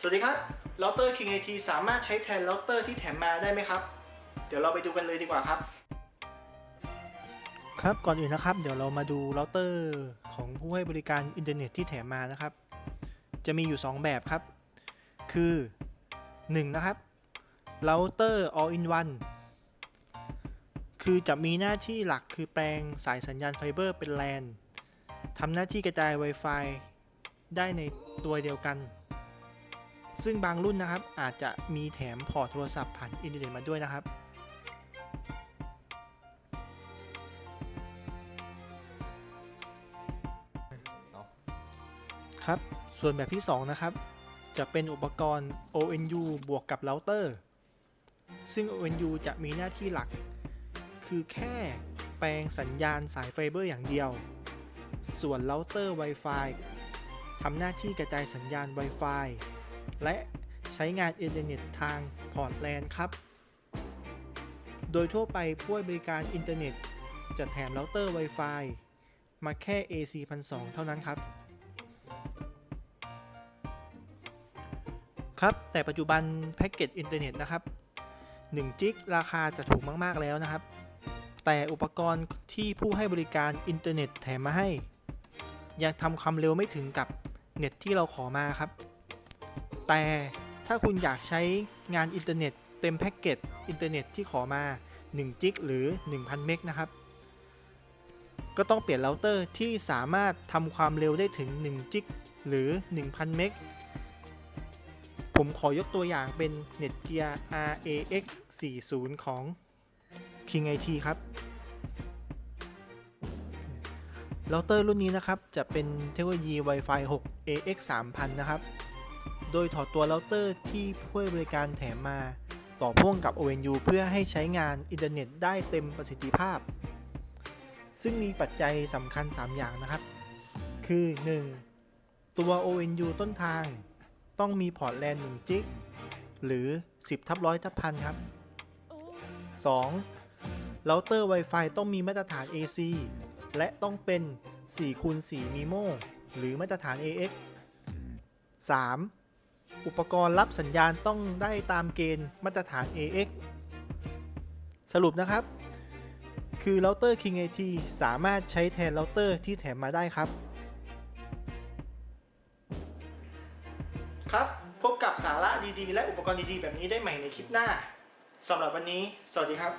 สวัสดีครับเราเตอร์ King AT สามารถใช้แทนเราเตอร์ที่แถมมาได้ไหมครับ เดี๋ยวเราไปดูกันเลยดีกว่าครับ ครับก่อนอื่นนะครับ เดี๋ยวเรามาดูเราเตอร์ของผู้ให้บริการอินเทอร์เน็ตที่แถมมานะครับ จะมีอยู่ 2 แบบครับ คือ 1 นะครับเราเตอร์ all in one คือจะมีหน้าที่หลักคือแปลงสายสัญญาณไฟเบอร์เป็น LAN ทำหน้าที่กระจาย Wi-Fi ได้ในตัวเดียวกัน ซึ่งบางรุ่นนะครับอาจจะมีแถมพอร์ตโทรศัพท์ผ่านอินเทอร์เน็ตมาด้วยนะครับ ครับ ส่วนแบบที่ 2 นะครับ จะเป็นอุปกรณ์ ONU บวกกับเราเตอร์ ซึ่ง ONU จะมีหน้าที่หลัก คือแค่แปลงสัญญาณสายไฟเบอร์อย่างเดียว ส่วนเราเตอร์ Wi-Fi ทำหน้าที่กระจายสัญญาณ Wi-Fi และใช้งานอินเทอร์เน็ตทางพอร์ตแลนครับ โดยทั่วไปผู้ให้บริการอินเทอร์เน็ต จะแถมเราเตอร์ Wi-Fi มาแค่ AC 1 2 0 0เท่านั้นครับ ครับ แต่ปัจจุบันแพ็กเกจอินเทอร์เน็ตนะครับ1จิกราคาจะถูกมาก ๆ แล้วนะครับ แต่อุปกรณ์ที่ผู้ให้บริการอินเทอร์เน็ตแถมมาให้ ยังทำความเร็วไม่ถึงกับเน็ตที่เราขอมาครับ แต่ถ้าคุณอยากใช้งานอินเทอร์เน็ตเต็มแพ็กเกจอินเทอร์เน็ตที่ขอมา 1 จิกหรือ 1000 เมกนะครับ ก็ต้องเปลี่ยนเราเตอร์ที่สามารถทำความเร็วได้ถึง 1 จิกหรือ 1000 เมกผมขอยกตัวอย่างเป็น Netgear RAX 40 ของ King IT ครับ เราเตอร์รุ่นนี้นะครับ จะเป็นเทคโนโลยี Wi-Fi 6 AX 3000 นะครับ โดยถอดตัวเราเตอร์ที่ผู้ให้บริการแถมมา ต่อพ่วงกับ ONU เพื่อให้ใช้งานอินเทอร์เน็ตได้เต็มประสิทธิภาพ ซึ่งมีปัจจัยสำคัญ 3 อย่างนะครับ คือ 1. ตัว ONU ต้นทาง ต้องมีพอร์ตแลน1จิกหรือ 10ทับร้อยทับพันครับ 2. เราเตอร์ Wi-Fi ต้องมีมาตรฐาน AC และต้องเป็น4คูณ4 MIMO หรือมาตรฐาน AX 3. อุปกรณ์รับสัญญาณต้องได้ตามเกณฑ์มาตรฐาน AX สรุปนะครับ คือเราเตอร์ King AT สามารถใช้แทนเราเตอร์ที่แถมมาได้ครับ ครับ พบกับสาระดีๆ และอุปกรณ์ดีๆ แบบนี้ได้ใหม่ในคลิปหน้าสำหรับวันนี้ สวัสดีครับ